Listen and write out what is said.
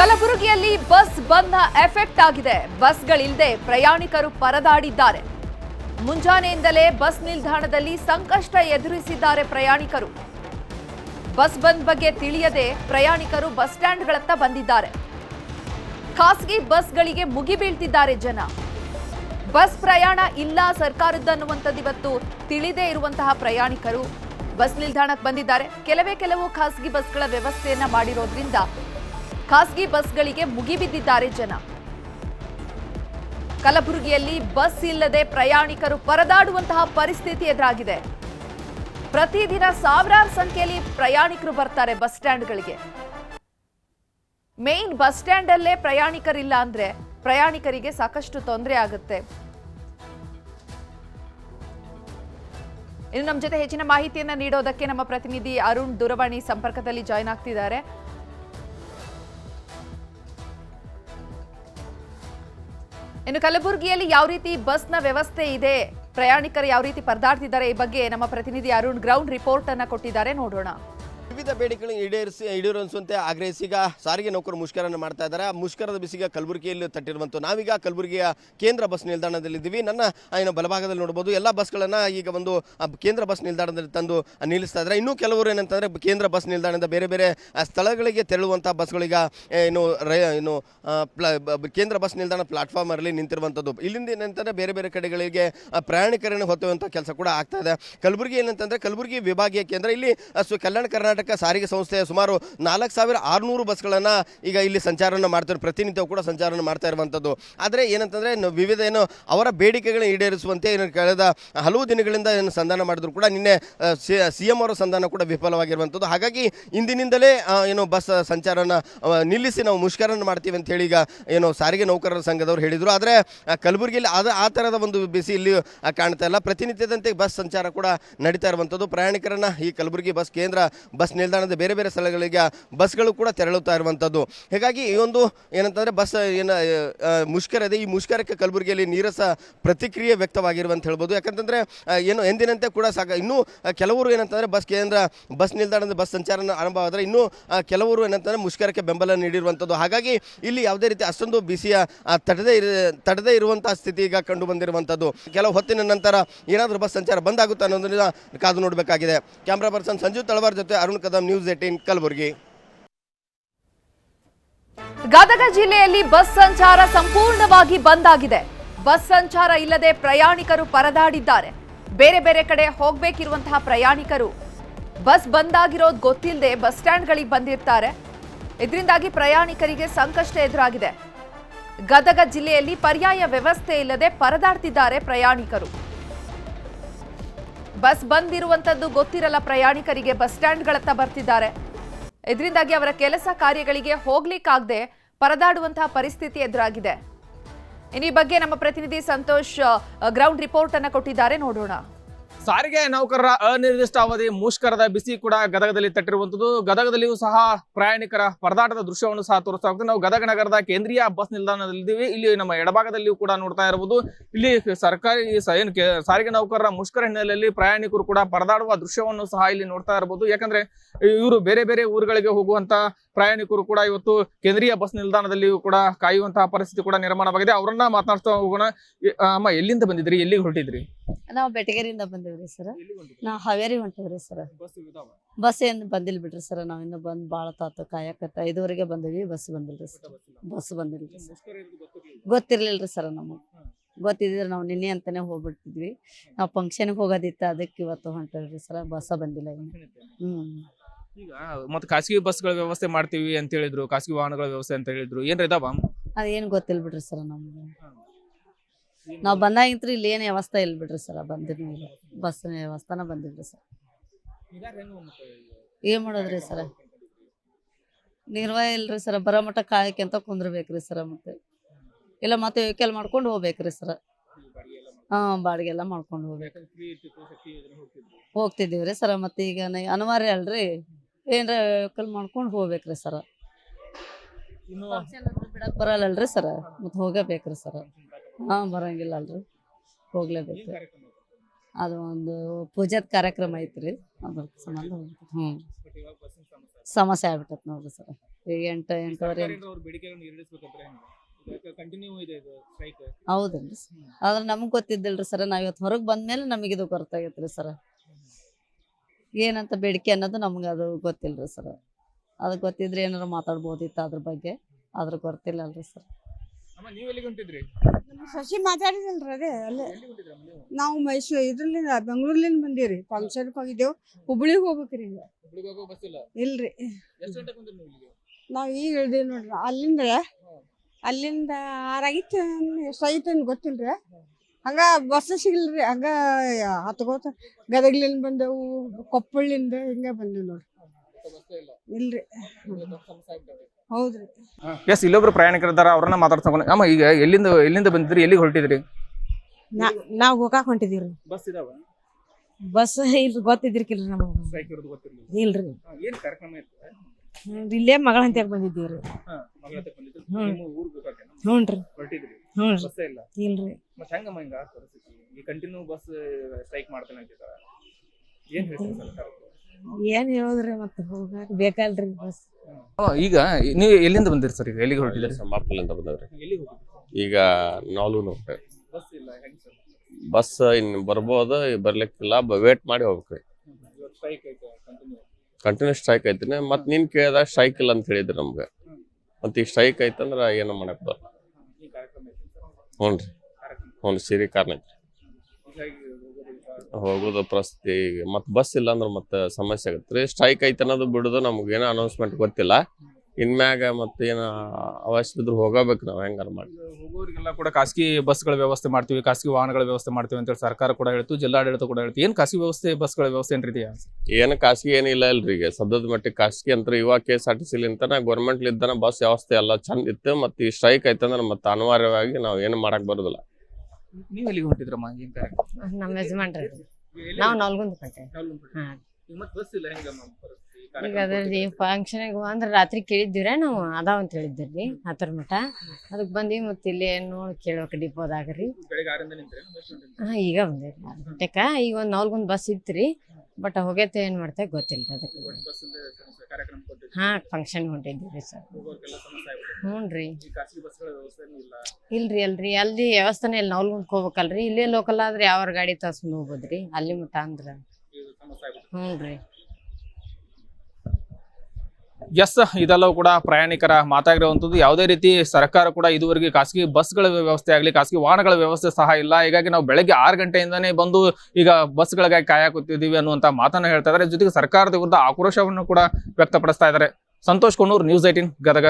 ಕಲಬುರಗಿಯಲ್ಲಿ bus ಬಂದ್ನ effect ಆಗಿದೆ. ಬಸ್ಗಳಿಲ್ಲದೆ ಪ್ರಯಾಣಿಕರು ಪರದಾಡಿದ್ದಾರೆ. ಮುಂಜಾನೆಯಿಂದಲೇ ಬಸ್ ನಿಲ್ದಾಣದಲ್ಲಿ ಸಂಕಷ್ಟ ಎದುರಿಸಿದ್ದಾರೆ ಪ್ರಯಾಣಿಕರು. ಬಸ್ ಬಂದ್ ಬಗ್ಗೆ ತಿಳಿಯದೆ ಪ್ರಯಾಣಿಕರು ಬಸ್ ಸ್ಟ್ಯಾಂಡ್ಗಳತ್ತ ಬಂದಿದ್ದಾರೆ. ಖಾಸಗಿ ಬಸ್ಗಳಿಗೆ ಮುಗಿಬೀಳ್ತಿದ್ದಾರೆ ಜನ. ಬಸ್ ಪ್ರಯಾಣ ಇಲ್ಲ ಸರ್ಕಾರದ್ದನ್ನುವಂಥದ್ದು ಇವತ್ತು ತಿಳಿದೇ ಇರುವಂತಹ ಪ್ರಯಾಣಿಕರು ಬಸ್ ನಿಲ್ದಾಣಕ್ಕೆ ಬಂದಿದ್ದಾರೆ. ಕೆಲವೇ ಕೆಲವು ಖಾಸಗಿ ಬಸ್ಗಳ ವ್ಯವಸ್ಥೆಯನ್ನ ಮಾಡಿರೋದ್ರಿಂದ ಖಾಸಗಿ ಬಸ್ಗಳಿಗೆ ಮುಗಿಬಿದ್ದಿದ್ದಾರೆ ಜನ. ಕಲಬುರಗಿಯಲ್ಲಿ ಬಸ್ ಇಲ್ಲದೆ ಪ್ರಯಾಣಿಕರು ಪರದಾಡುವಂತಹ ಪರಿಸ್ಥಿತಿ ಎದುರಾಗಿದೆ. ಪ್ರತಿದಿನ ಸಾವಿರಾರು ಸಂಖ್ಯೆಯಲ್ಲಿ ಪ್ರಯಾಣಿಕರು ಬರ್ತಾರೆ ಬಸ್ ಸ್ಟ್ಯಾಂಡ್ಗಳಿಗೆ. ಮೇನ್ ಬಸ್ ಸ್ಟ್ಯಾಂಡ್ ಅಲ್ಲೇ ಪ್ರಯಾಣಿಕರಿಲ್ಲ ಅಂದ್ರೆ ಪ್ರಯಾಣಿಕರಿಗೆ ಸಾಕಷ್ಟು ತೊಂದರೆ ಆಗುತ್ತೆ. ಇನ್ನು ನಮ್ಮ ಜೊತೆ ಹೆಚ್ಚಿನ ಮಾಹಿತಿಯನ್ನ ನೀಡೋದಕ್ಕೆ ನಮ್ಮ ಪ್ರತಿನಿಧಿ ಅರುಣ್ ದೂರವಾಣಿ ಸಂಪರ್ಕದಲ್ಲಿ ಜಾಯ್ನ್ ಆಗ್ತಿದ್ದಾರೆ. ಇನ್ನು ಕಲಬುರಗಿಯಲ್ಲಿ ಯಾವ ರೀತಿ ಬಸ್ನ ವ್ಯವಸ್ಥೆ ಇದೆ? ಪ್ರಯಾಣಿಕರು ಯಾವ ರೀತಿ ಪರದಾಡ್ತಿದ್ದಾರೆ? ಈ ಬಗ್ಗೆ ನಮ್ಮ ಪ್ರತಿನಿಧಿ ಅರುಣ್ ಗ್ರೌಂಡ್ ರಿಪೋರ್ಟ್ ಅನ್ನ ಕೊಟ್ಟಿದ್ದಾರೆ. ನೋಡೋಣ. ವಿವಿಧ ಬೇಡಿಕೆಗಳನ್ನು ಈಡೇರಿಸಿ ಈಡೇರಿಸುವಂತೆ ಆಗ್ರಹಿಸಿ ಈಗ ಸಾರಿಗೆ ನೌಕರರು ಮುಷ್ಕರನ್ನು ಮಾಡ್ತಾ ಇದ್ದಾರೆ. ಆ ಮುಷ್ಕರದ ಬಿಸಿಗೆ ಕಲಬುರಗಿಯಲ್ಲಿ ತಟ್ಟಿರುವಂತ ನಾವೀಗ ಕಲಬುರಗಿಯ ಕೇಂದ್ರ ಬಸ್ ನಿಲ್ದಾಣದಲ್ಲಿದ್ದೀವಿ. ನನ್ನ ಆ, ಏನು ಬಲಭಾಗದಲ್ಲಿ ನೋಡಬಹುದು ಎಲ್ಲ ಬಸ್ಗಳನ್ನು ಈಗ ಒಂದು ಕೇಂದ್ರ ಬಸ್ ನಿಲ್ದಾಣದಲ್ಲಿ ತಂದು ನಿಲ್ಲಿಸ್ತಾ ಇದ್ದಾರೆ. ಇನ್ನೂ ಕೆಲವರು ಏನಂತಂದ್ರೆ ಕೇಂದ್ರ ಬಸ್ ನಿಲ್ದಾಣದ ಬೇರೆ ಬೇರೆ ಸ್ಥಳಗಳಿಗೆ ತೆರಳುವಂಥ ಬಸ್ಗಳೀಗ ಏನು ರೈ ಏನು ಕೇಂದ್ರ ಬಸ್ ನಿಲ್ದಾಣ ಪ್ಲಾಟ್ಫಾರ್ಮಲ್ಲಿ ನಿಂತಿರುವಂಥದ್ದು ಇಲ್ಲಿಂದ ಏನಂತಂದ್ರೆ ಬೇರೆ ಬೇರೆ ಕಡೆಗಳಿಗೆ ಪ್ರಯಾಣಿಕರನ್ನು ಹೊತ್ತುವಂಥ ಕೆಲಸ ಕೂಡ ಆಗ್ತಾ ಇದೆ. ಕಲಬುರಗಿ ಏನಂತಂದ್ರೆ ಕಲಬುರಗಿ ವಿಭಾಗೀಯ ಕೇಂದ್ರ ಇಲ್ಲಿ ಕಲ್ಯಾಣ ಕರ್ನಾಟಕ ಸಾರಿಗೆ ಸಂಸ್ಥೆಯ ಸುಮಾರು ನಾಲ್ಕು ಸಾವಿರ ಆರುನೂರು ಬಸ್ಗಳನ್ನು ಈಗ ಇಲ್ಲಿ ಸಂಚಾರನ ಮಾಡ್ತಾರೆ ಪ್ರತಿನಿತ್ಯ ಕೂಡ ಸಂಚಾರನ ಮಾಡ್ತಾ ಇರುವಂಥದ್ದು. ಆದರೆ ಏನಂತಂದರೆ ವಿವಿಧ ಏನು ಅವರ ಬೇಡಿಕೆಗಳನ್ನು ಈಡೇರಿಸುವಂತೆ ಏನು ಕಳೆದ ಹಲವು ದಿನಗಳಿಂದ ಏನು ಸಂಧಾನ ಮಾಡಿದ್ರು ಕೂಡ ನಿನ್ನೆ ಸಿ ಎಂ ಅವರ ಸಂಧಾನ ಕೂಡ ವಿಫಲವಾಗಿರುವಂಥದ್ದು. ಹಾಗಾಗಿ ಇಂದಿನಿಂದಲೇ ಏನು ಬಸ್ ಸಂಚಾರನ ನಿಲ್ಲಿಸಿ ನಾವು ಮುಷ್ಕರನ್ನು ಮಾಡ್ತೀವಿ ಅಂತ ಹೇಳಿ ಈಗ ಏನು ಸಾರಿಗೆ ನೌಕರರ ಸಂಘದವರು ಹೇಳಿದರು. ಆದರೆ ಕಲಬುರಗಿಯಲ್ಲಿ ಆ ಥರದ ಒಂದು ಬಿಸಿ ಇಲ್ಲಿ ಕಾಣ್ತಾ ಇಲ್ಲ. ಪ್ರತಿನಿತ್ಯದಂತೆ ಬಸ್ ಸಂಚಾರ ಕೂಡ ನಡೀತಾ ಇರುವಂಥದ್ದು. ಪ್ರಯಾಣಿಕರನ್ನ ಈ ಕಲಬುರಗಿ ಬಸ್ ಕೇಂದ್ರ ಬಸ್ ನಿಲ್ದಾಣದ ಬೇರೆ ಬೇರೆ ಸ್ಥಳಗಳಿಗೆ ಬಸ್ಗಳು ಕೂಡ ತೆರಳುತ್ತಾ ಇರುವಂಥದ್ದು ಹೀಗಾಗಿ ಈ ಒಂದು ಏನಂತಂದರೆ ಬಸ್, ಏನು ಮುಷ್ಕರ ಇದೆ. ಈ ಮುಷ್ಕರಕ್ಕೆ ಕಲಬುರಗಿಯಲ್ಲಿ ನೀರಸ ಪ್ರತಿಕ್ರಿಯೆ ವ್ಯಕ್ತವಾಗಿರುವಂತ ಹೇಳ್ಬೋದು. ಯಾಕಂತಂದರೆ ಏನು, ಎಂದಿನಂತೆ ಕೂಡ ಸಾಕ ಇನ್ನೂ ಕೆಲವರು ಏನಂತಂದರೆ ಬಸ್ ಕೇಂದ್ರ, ಬಸ್ ನಿಲ್ದಾಣದ ಬಸ್ ಸಂಚಾರ ಆರಂಭ ಆದರೆ ಇನ್ನೂ ಕೆಲವರು ಏನಂತಂದರೆ ಮುಷ್ಕರಕ್ಕೆ ಬೆಂಬಲ ನೀಡಿರುವಂಥದ್ದು ಹಾಗಾಗಿ ಇಲ್ಲಿ ಯಾವುದೇ ರೀತಿ ಅಷ್ಟೊಂದು ಬಿಸಿಯ ತಡದೆ ತಡೆದೇ ಇರ, ತಡೆದೇ ಇರುವಂಥ ಸ್ಥಿತಿ ಈಗ ಕಂಡು ಬಂದಿರುವಂಥದ್ದು ಕೆಲವು ಹೊತ್ತಿನ ನಂತರ ಏನಾದರೂ ಬಸ್ ಸಂಚಾರ ಬಂದಾಗುತ್ತಾ ಅನ್ನೋದನ್ನ ಕಾದು ನೋಡಬೇಕಾಗಿದೆ. ಕ್ಯಾಮ್ರಾ ಪರ್ಸನ್ ಸಂಜು ತಳವಾರ್ ಜೊತೆ ಅರುಣ್ ಕದಂ ನ್ಯೂಸ್ ಏಟೀನ್ ಕಲಬುರಗಿ. ಗದಗ ಜಿಲ್ಲೆಯಲ್ಲಿ ಬಸ್ ಸಂಚಾರ ಸಂಪೂರ್ಣವಾಗಿ ಬಂದ್ ಆಗಿದೆ. ಬಸ್ ಸಂಚಾರ ಇಲ್ಲದೆ ಪ್ರಯಾಣಿಕರು ಪರದಾಡಿದ್ದಾರೆ. ಬೇರೆ ಬೇರೆ ಕಡೆ ಹೋಗ್ಬೇಕಿರುವಂತಹ ಪ್ರಯಾಣಿಕರು. ಬಸ್ ಬಂದಾಗಿರೋದು ಗೊತ್ತಿಲ್ಲದೆ ಬಸ್ ಸ್ಟ್ಯಾಂಡ್ಗಳಿಗೆ ಬಂದಿರ್ತಾರೆ. ಇದರಿಂದಾಗಿ ಪ್ರಯಾಣಿಕರಿಗೆ ಸಂಕಷ್ಟ ಎದುರಾಗಿದೆ. ಗದಗ ಜಿಲ್ಲೆಯಲ್ಲಿ ಪರ್ಯಾಯ ವ್ಯವಸ್ಥೆ ಇಲ್ಲದೆ ಪರದಾಡ್ತಿದ್ದಾರೆ ಪ್ರಯಾಣಿಕರು. ಬಸ್ ಬಂದಿರುವಂತದ್ದು ಗೊತ್ತಿರಲ್ಲ, ಪ್ರಯಾಣಿಕರಿಗೆ ಬಸ್ ಸ್ಟ್ಯಾಂಡ್ಗಳತ್ತ ಬರ್ತಿದ್ದಾರೆ. ಇದರಿಂದಾಗಿ ಅವರ ಕೆಲಸ ಕಾರ್ಯಗಳಿಗೆ ಹೋಗ್ಲಿಕ್ಕಾಗದೆ ಪರದಾಡುವಂತಹ ಪರಿಸ್ಥಿತಿ ಎದುರಾಗಿದೆ. ಈ ಬಗ್ಗೆ ನಮ್ಮ ಪ್ರತಿನಿಧಿ ಸಂತೋಷ್ ಗ್ರೌಂಡ್ ರಿಪೋರ್ಟ್ ಅನ್ನು ಕೊಟ್ಟಿದ್ದಾರೆ. ನೋಡೋಣ. ಸಾರಿಗೆ ನೌಕರರ ಅನಿರ್ದಿಷ್ಟ ಅವಧಿ ಮುಷ್ಕರದ ಬಿಸಿ ಕೂಡ ಗದಗದಲ್ಲಿ ತಟ್ಟಿರುವಂತದ್ದು ಗದಗದಲ್ಲಿಯೂ ಸಹ ಪ್ರಯಾಣಿಕರ ಪರದಾಟದ ದೃಶ್ಯವನ್ನು ಸಹ ತೋರಿಸ್ತಾ ಹೋಗ್ತದೆ ನಾವು ಗದಗ ನಗರದ ಕೇಂದ್ರೀಯ ಬಸ್ ನಿಲ್ದಾಣದಲ್ಲಿದ್ದೀವಿ. ಇಲ್ಲಿ ನಮ್ಮ ಎಡಭಾಗದಲ್ಲಿಯೂ ಕೂಡ ನೋಡ್ತಾ ಇರಬಹುದು. ಇಲ್ಲಿ ಸರ್ಕಾರಿ ಏನು ಸಾರಿಗೆ ನೌಕರರ ಮುಷ್ಕರ ಹಿನ್ನೆಲೆಯಲ್ಲಿ ಪ್ರಯಾಣಿಕರು ಕೂಡ ಪರದಾಡುವ ದೃಶ್ಯವನ್ನು ಸಹ ಇಲ್ಲಿ ನೋಡ್ತಾ ಇರಬಹುದು. ಯಾಕಂದ್ರೆ ಇವರು ಬೇರೆ ಬೇರೆ ಊರುಗಳಿಗೆ ಹೋಗುವಂತ ಪ್ರಯಾಣಿಕರು ಕೂಡ ಇವತ್ತು ಕೇಂದ್ರೀಯ ಬಸ್ ನಿಲ್ದಾಣದಲ್ಲಿಯೂ ಕೂಡ ಕಾಯುವಂತಹ ಪರಿಸ್ಥಿತಿ ಕೂಡ ನಿರ್ಮಾಣವಾಗಿದೆ. ಅವರನ್ನ ಮಾತನಾಡ್ತಾ ಹೋಗೋಣ. ಅಮ್ಮ ಎಲ್ಲಿಂದ ಬಂದಿದ್ರಿ? ಎಲ್ಲಿಗೆ ಹೊರಟಿದ್ರಿ? ನಾವು ಬೆಟಗೇರಿಯಿಂದ ಬಂದಿವ್ರಿ ಸರ್. ನಾವು ಹಾವೇರಿ ಹೊಂಟಿವ್ರಿ ಸರ್. ಬಸ್ ಏನು ಬಂದಿಲ್ಲ ಬಿಡ್ರಿ ಸರ್. ನಾವು ಇನ್ನು ಬಂದು ಭಾಳ ತಾತು ಕಾಯಕತ್ತ ಐದುವರೆಗೆ ಬಂದಿವಿ ಬಸ್ ಬಂದಿಲ್ರಿ ಸರ್. ಬಸ್ ಬಂದಿಲ್ರಿ ಸರ್. ಗೊತ್ತಿರ್ಲಿಲ್ರಿ ಸರ್ ನಮಗೆ. ಗೊತ್ತಿದ್ರೆ ನಾವು ನಿನ್ನೆ ಅಂತಾನೆ ಹೋಗ್ಬಿಡ್ತಿದ್ವಿ ನಾವು ಫಂಕ್ಷನ್ಗೆ ಹೋಗೋದಿತ್ತು ಅದಕ್ಕೆ ಇವತ್ತು ಹೊಂಟಿವ್ರಿ ಸರ್. ಬಸ್ ಬಂದಿಲ್ಲ ಇನ್ನು. ಹ್ಮ್. ಈಗ ಮತ್ತೆ ಖಾಸಗಿ ಬಸ್ಗಳ ವ್ಯವಸ್ಥೆ ಮಾಡ್ತೀವಿ ಅಂತ ಹೇಳಿದ್ರು ಖಾಸಗಿ ವಾಹನಗಳ ವ್ಯವಸ್ಥೆ ಅಂತ ಹೇಳಿದ್ರು ಏನ್ರ ಇದಾವ ಅದೇನು ಗೊತ್ತಿಲ್ಲ ಬಿಡ್ರಿ ಸರ್ ನಮ್ಗೆ. ನಾವು ಬಂದಾಗಿಂತ್ರ ಇಲ್ಲಿ ಏನು ವ್ಯವಸ್ಥೆ ಇಲ್ಲ ಬಿಡ್ರಿ ಸರ್ ಮೇಲೆ ಬಸ್ ವ್ಯವಸ್ಥೆನ ಬಂದಿಲ್ರಿ ಸರ್. ಏನ್ ಮಾಡೋದ್ರಿ ಸರ್? ನಿರ್ವಹ ಇಲ್ರಿ ಸರ್ ಬರೋ ಮಟ್ಟ ಕಾಯಕ್ಕಂತ ಕುಂದ್ರಬೇಕ್ರಿ ಸರ್ ಮತ್ತೆ. ಇಲ್ಲ ಮತ್ತೆ ವೆಹಿಕಲ್ ಮಾಡ್ಕೊಂಡು ಹೋಗ್ಬೇಕ್ರಿ ಸರ್. ಹಾ ಬಾಡಿಗೆ ಎಲ್ಲ ಮಾಡ್ಕೊಂಡು ಹೋಗ್ಬೇಕು. ಹೋಗ್ತಿದ್ದೀವ್ರಿ ಸರ್ ಮತ್ತೆ ಈಗ ನ- ಅನಿವಾರ್ಯ ಅಲ್ರಿ. ಏನ್ರ ಕಲ್ ಮಾಡ್ಕೊಂಡು ಹೋಗ್ಬೇಕ್ರಿ ಸರ್. ಬಿಡಕ್ಕೆ ಬರಲ್ಲಲ್ರಿ ಸರ್ ಮತ್ತೆ ಹೋಗಬೇಕ್ರಿ ಸರ್. ಹಾಂ ಬರಂಗಿಲ್ಲ ಅಲ್ರಿ ಹೋಗ್ಲೇಬೇಕು ಅದು ಒಂದು ಪೂಜಾದ ಕಾರ್ಯಕ್ರಮ ಐತ್ರಿ ಅದ್ರ ಸಂಬಂಧ. ಹ್ಞೂ ಸಮಸ್ಯೆ ಆಗ್ಬಿಟ್ಟತ್ ನೋಡ್ರಿ ಸರ್. ಈಗ ಎಂಟು ಎಂಟೂವರೆ ಹೌದನ್ರಿ ಆದ್ರೆ ನಮ್ಗೆ ಗೊತ್ತಿದ್ದಿಲ್ರಿ ಸರ್ ನಾವ್ ಇವತ್ತು ಹೊರಗೆ ಬಂದ್ಮೇಲೆ ನಮಗೆ ಇದು ಗೊತ್ತಾಗೈತ್ರಿ ಸರ್. ಏನಂತ ಬೇಡಿಕೆ ಅನ್ನೋದು ನಮ್ಗೆ ಅದು ಗೊತ್ತಿಲ್ರಿ ಸರ್. ಅದು ಗೊತ್ತಿದ್ರೆ ಏನಾರು ಮಾತಾಡ್ಬೋದಿತ್ತು ಅದ್ರ ಬಗ್ಗೆ ಆದ್ರೆ ಗೊತ್ತಿಲ್ಲಲ್ರಿ ಸರ್. ಅಮ್ಮ ನೀವ್ ಎಲ್ಲಿಗೆ ಹೊಂಟಿದ್ರಿ? ಸಸಿ ಮಾತಾಡಿದಲ್ರಿ ಅದೇ ಅಲ್ಲೇ. ನೀವು? ನಾವು ಮೈಸೂರು ಇದ್ರಲ್ಲಿಂದ ಬೆಂಗಳೂರ್ಲಿಂದ ಬಂದೀವ್ರಿ. ಫಂಕ್ಷನ್ಗೆ ಹೋಗಿದ್ದೇವು. ಹುಬ್ಳಿಗೆ ಹೋಗ್ಬೇಕ್ರಿ ಈಗ. ಹುಬ್ಳಿಗ್ ಹೋಗೋ ಇಲ್ಲ? ಇಲ್ರಿ. ನೀವು ಈಗ ಇಳ್ದೇವ್ ನೋಡ್ರಿ ಅಲ್ಲಿಂದ ಅಲ್ಲಿಂದ ಆರಾಗಿತ್ತು ಎಷ್ಟಾಗಿತ್ತು ಅಂತ ಗೊತ್ತಿಲ್ರಿ. ಹಂಗ ಬಸ್ ಸಿಗಲ್ರಿ ಹಂಗ ಹತ್ಕೋತ ಗದಗ್ಲಿಂದ ಬಂದೆವು ಕೊಪ್ಪಳಿಂದ ಹಿಂಗೆ ಬಂದೆವು ನೋಡ್ರಿ. ಇಲ್ರಿ. ಹೌದ್ರಿ. ಎಸ್ ಇಲ್ಲೊಬ್ರು ಪ್ರಯಾಣಿಕರಿದ್ದಾರ ಅವ್ರನ್ನ ಮಾತಾಡ್ಸೋಣ ಅಮ್ಮ ಈಗ ಎಲ್ಲಿಂದ ಎಲ್ಲಿಂದ ಬಂದಿದ್ರಿ ಎಲ್ಲಿಗೆ ಹೊರಟಿದ್ರಿ? ನಾವು ಹೋಗಾಕ್ ಹೊಂಟಿದೀವ್ರಿ. ಬಸ್ ಇದಾವ? ಬಸ್ ಇಲ್ರಿ ಗೊತ್ತಿದ್ರಿಕಿಲ್ರಿ ನಮಗೆ. ಇಲ್ರಿ. ಏನು ಕಾರ್ಯಕ್ರಮ ಇಲ್ಲೇ ಮಗಳ ಹಂತ ಬಂದಿದ್ದೀವ್ರಿ ಹ್ಞೂ ಹ್ಞೂ ರೀ ಹ್ಞೂ ಇಲ್ಲ. ಇಲ್ರಿ. ಮತ್ತೆ ಹೆಂಗಮ್ಮ ಹಿಂಗ ಪರಿಸ್ಥಿತಿ ಈ ಕಂಟಿನ್ಯೂ ಬಸ್ ಸ್ಟ್ರೈಕ್ ಮಾಡ್ತಾನೆ ಅಂತಿದ್ದಾರೆ ಏನ್ ಹೇಳ್ತೀರಿ ಸರ್ಕಾರ ಏನ್ ಹೇಳೋದ್ರಿ ಮತ್ತೆ ಹೋಗಾಕ್ ಬೇಕಲ್ರಿ ಬಸ್ ಈಗ ನೀವು ಎಲ್ಲಿಂದ ಬಂದಿರಿ ಸರ್ ಈಗ? ಎಲ್ಲಿಗೆ ಹೊರಟಿದ್ರಿ ಸಮಾಪಲಿಂದ ಬಂದವ್ರಿ. ಎಲ್ಲಿಗೆ ಹೋಗಿದ್ರಿ ಈಗ ನಾಲ್ಕು ಹೊಂಟೇವಿ ಬಸ್ ಇಲ್ಲ ಹೆಂಗ್ ಸರ್? ಬಸ್ ಇನ್ ಬರ್ಬೋದು ಬರ್ಲಿಕ್ಕಿಲ್ಲ ವೇಟ್ ಮಾಡಿ ಹೋಗ್ಬೇಕ್ರಿ ಇವತ್ತು ಸ್ಟ್ರೈಕ್ ಐತೆ ಕಂಟಿನ್ಯೂ ಕಂಟಿನ್ಯೂ ಸ್ಟ್ರೈಕ್ ಐತಿನ ಮತ್ ನೀನ್ ಕೇಳಿದಾಗ ಸ್ಟ್ರೈಕ್ ಇಲ್ಲ ಅಂತ ಹೇಳಿದ್ರಿ ನಮ್ಗೆ. ಮತ್ತೆ ಈಗ ಸ್ಟ್ರೈಕ್ ಐತಂದ್ರ ಏನೋ ಮಾಡಕ್ ಬರ್ ಈ ಕಾರ್ಯಕ್ರಮ ಐತೆ ಹ್ಞೂ ರೀ ಕಾರ್ಯಕ್ರಮ ಸೀರೆ ಹೀಗಾಗಿ ಹೋಗೋದು ಪ್ರಸ್ತಿ ಮತ್ತೆ ಮತ್ ಬಸ್ ಇಲ್ಲ ಅಂದ್ರೆ ಮತ್ತೆ ಸಮಸ್ಯೆ ಆಗುತ್ತೆ ರೀ. ಸ್ಟ್ರೈಕ್ ಐತೆ ಅನ್ನೋದು ಬಿಡೋದು ನಮ್ಗೆ ಏನೋ ಅನೌನ್ಸ್ಮೆಂಟ್ ಗೊತ್ತಿಲ್ಲ. ಇನ್ಮ್ಯಾಗ ಮತ್ತೆ ಏನು ಅವಶ್ಯ ಬಿದ್ರು ಹೋಗಬೇಕು ನಾವು ಹೆಂಗಾರ ಮಾಡಿ ಹೋಗೋರಿಗೆಲ್ಲ ಕೂಡ ಖಾಸಗಿ ಬಸ್ಗಳ ವ್ಯವಸ್ಥೆ ಮಾಡ್ತೀವಿ ಖಾಸಗಿ ವಾಹನಗಳ ವ್ಯವಸ್ಥೆ ಮಾಡ್ತೀವಿ ಅಂತೇಳಿ ಸರ್ಕಾರ ಕೂಡ ಹೇಳ್ತು ಜಿಲ್ಲಾಡಳಿತ ಕೂಡ ಹೇಳ್ತು. ಏನ್ ಖಾಸಗಿ ವ್ಯವಸ್ಥೆ ಬಸ್ಗಳ ವ್ಯವಸ್ಥೆ ಏನ್ ರೀತಿಯ ಏನು ಖಾಸಗಿ ಏನಿಲ್ಲ ಇಲ್ರಿ ಈಗ. ಸದ್ಯದ ಮಟ್ಟಿಗೆ ಖಾಸಗಿ ಅಂತ ಇವಾಗ K S R T C ಗೌರ್ಮೆಂಟ್ಲಿದ್ದಾನೆ government ಲಿದ್ದಾನ ಬಸ್ ವ್ಯವಸ್ಥೆ ಎಲ್ಲ ಚಂದ ಇತ್ತು. ಮತ್ತೆ ಈ ಸ್ಟ್ರೈಕ್ ಐತಂದ್ರೆ ಮತ್ತೆ ಅನಿವಾರ್ಯವಾಗಿ ನಾವು ಏನು ಮಾಡಕ್ ಬರೋದಿಲ್ಲ. ನೀವ್ ಎಲ್ಲಿಗೆ ಹೊಂಟಿದ್ರಮ್ಮ ಏನ್ ಕಾರ್ಯಕ್ರಮ ನಮ್ಮ ಯಜಮಾನ್ರಿ. ನಾವು ನಲ್ಗೊಂದು ಕಟ್ಟೆ ಹಾಂ. ಬಸ್ ಇಲ್ಲ ಹೆಂಗಮ್ಮ ಪರಿಸ್ಥಿತಿ? ಈಗ ಕಾರ್ಯಕ್ರಮ ಈ ಫಂಕ್ಷನ್ ಅಂದ್ರೆ ರಾತ್ರಿ ಕೇಳಿದ್ದೀವ್ರ ನಾವು? ಅದಾವ ಅಂತ ಹೇಳಿದ್ದೀರಿ ಹತ್ತರ ಮಠ. ಅದಕ್ಕೆ ಬಂದಿವಿ ಮತ್ತೆ ಇಲ್ಲಿ ನೋಡಿ ಕೇಳ್ಬೇಕು ಡಿಪೋದಾಗ್ರಿ ರೀ ಬೆಳಿಗ್ಗೆ ಆರಿಂದ ನಿಂತ್ರೆ? ಹಾ, ಈಗ ಬಂದೇರಿ ಗಂಟೆಕ ಈಗ ಒಂದು ನಾಲ್ಗೊಂದು ಬಸ್ ಇತ್ರಿ ಬಟ್ ಹೋಗೈತೆ ಏನು ಮಾಡ್ತೇವೆ ಗೊತ್ತಿಲ್ಲ ಅದಕ್ಕೆ. ಒಟ್ಟು ಬಸ್ ಇಲ್ಲದೆ ಕಾರ್ಯಕ್ರಮ ಹಾ ಫಂಕ್ಷನ್ ಹೊಂಟಿದ್ದೀವಿ ಸರ್ ಹೋಗೋರ್ಗೆಲ್ಲ ಸಮಸ್ಯೆ ಆಗ್ಬಿಟ್ಟಿದೆ. ಹ್ಞೂ ರೀ. ಈ ಖಾಸಗಿ ಬಸ್ಗಳ ವ್ಯವಸ್ಥೆನೂ ಇಲ್ಲ. ಇಲ್ರಿ ಅಲ್ರಿ ಅಲ್ಲಿ ವ್ಯವಸ್ಥೆನೇ ಇಲ್ಲಿ. ನಾಲ್ಗುಂದಕ್ಕೆ ಹೋಗ್ಬೇಕಲ್ರಿ. ಇಲ್ಲೇ ಲೋಕಲ್ ಆದ್ರೆ ಯಾವ ಗಾಡಿ ತರ್ಸ್ಕೊಂಡು ಹೋಗ್ಬೋದ್ರಿ? ಅಲ್ಲಿ ಮಟ್ಟ ಅಂದ್ರ. ಇದು ಸಮಸ್ಯೆ ಆಗ್ಬಿಟ್ಟಿದೆ. ಹ್ಞೂ ರೀ. ಎಸ್, ಇದೆಲ್ಲವೂ ಕೂಡ ಪ್ರಯಾಣಿಕರ ಮಾತಾಗಿರುವಂಥದ್ದು. ಯಾವುದೇ ರೀತಿ ಸರ್ಕಾರ ಕೂಡ ಇದುವರೆಗೆ ಖಾಸಗಿ ಬಸ್ಗಳ ವ್ಯವಸ್ಥೆ ಆಗಲಿ, ಖಾಸಗಿ ವಾಹನಗಳ ವ್ಯವಸ್ಥೆ ಸಹ ಇಲ್ಲ. ಹೀಗಾಗಿ ನಾವು ಬೆಳಗ್ಗೆ ಆರು ಗಂಟೆಯಿಂದನೇ ಬಂದು ಈಗ ಬಸ್ಗಳಿಗಾಗಿ ಕಾಯಕುತ್ತಿದ್ದೀವಿ ಅನ್ನುವಂಥ ಮಾತನ್ನ ಹೇಳ್ತಾ ಇದ್ದಾರೆ. ಜೊತೆಗೆ ಸರ್ಕಾರದ ವಿರುದ್ಧ ಆಕ್ರೋಶವನ್ನು ಕೂಡ ವ್ಯಕ್ತಪಡಿಸ್ತಾ ಇದ್ದಾರೆ. Santosh Konnur, news eighteen, Gadag.